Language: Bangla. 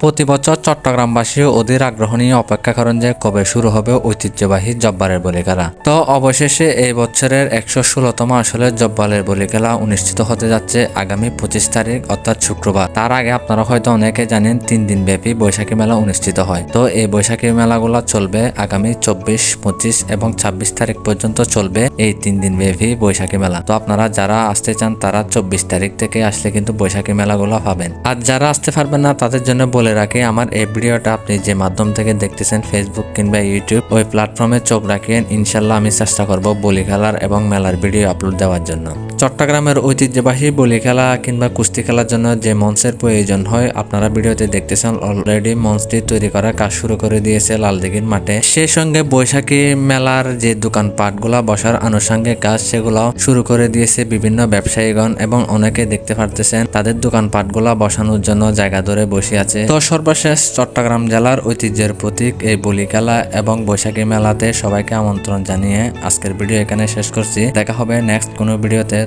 প্রতি বছর চট্টগ্রামবাসী অধীর আগ্রহ নিয়ে অপেক্ষা করেন যে কবে শুরু হবে ঐতিহ্যবাহী জব্বারের বলি খেলা তো অবশেষে এই বছরের একশো ষোলোতম আসলে জব্বারের বলি খেলা অনুষ্ঠিত হতে যাচ্ছে আগামী পঁচিশ তারিখ, অর্থাৎ শুক্রবার। তার আগে আপনারা হয়তো অনেকে জানেন তিন দিন ব্যাপী বৈশাখী মেলা অনুষ্ঠিত হয়। তো এই বৈশাখী মেলাগুলো চলবে আগামী চব্বিশ, পঁচিশ এবং ছাব্বিশ তারিখ পর্যন্ত চলবে এই তিন দিন ব্যাপী বৈশাখী মেলা। তো আপনারা যারা আসতে চান তারা চব্বিশ তারিখ থেকে আসলে কিন্তু বৈশাখী মেলাগুলো পাবেন। আর যারা আসতে পারবেন না তাদের জন্য বলে রাখি, আমার এই ভিডিওটা আপনি যে মাধ্যম থেকে দেখতেছেন ফেসবুক কিংবা ইউটিউব ওই প্ল্যাটফর্মে চোখ রাখেন। ইনশাল্লাহ আমি চেষ্টা করব বলি খেলার এবং মেলার ভিডিও আপলোড দেওয়ার জন্য। চট্টগ্রামের ঐতিহ্যবাহী বলি খেলা কিংবা কুস্তি খেলার জন্য যে মঞ্চের প্রয়োজন হয়, আপনারা ভিডিওতে দেখতেছেন অলরেডি মঞ্চটি তৈরি করার কাজ শুরু করে দিয়েছে লালদিঘির মাঠে। সেই সঙ্গে বৈশাখী মেলার যে দোকানপাটগুলা বসার আনুষঙ্গিক কাজ, সেগুলো শুরু করে দিয়েছে বিভিন্ন ব্যবসায়ীগণ এবং অনেকে দেখতে পারতেছেন তাদের দোকানপাটগুলা বসানোর জন্য জায়গা ধরে বসে আছে। তো সর্বশেষ চট্টগ্রাম জেলার ঐতিহ্যের প্রতীক এই বলি খেলা এবং বৈশাখী মেলাতে সবাইকে আমন্ত্রণ জানিয়ে আজকের ভিডিও এখানে শেষ করছি। দেখা হবে নেক্সট কোনো ভিডিওতে।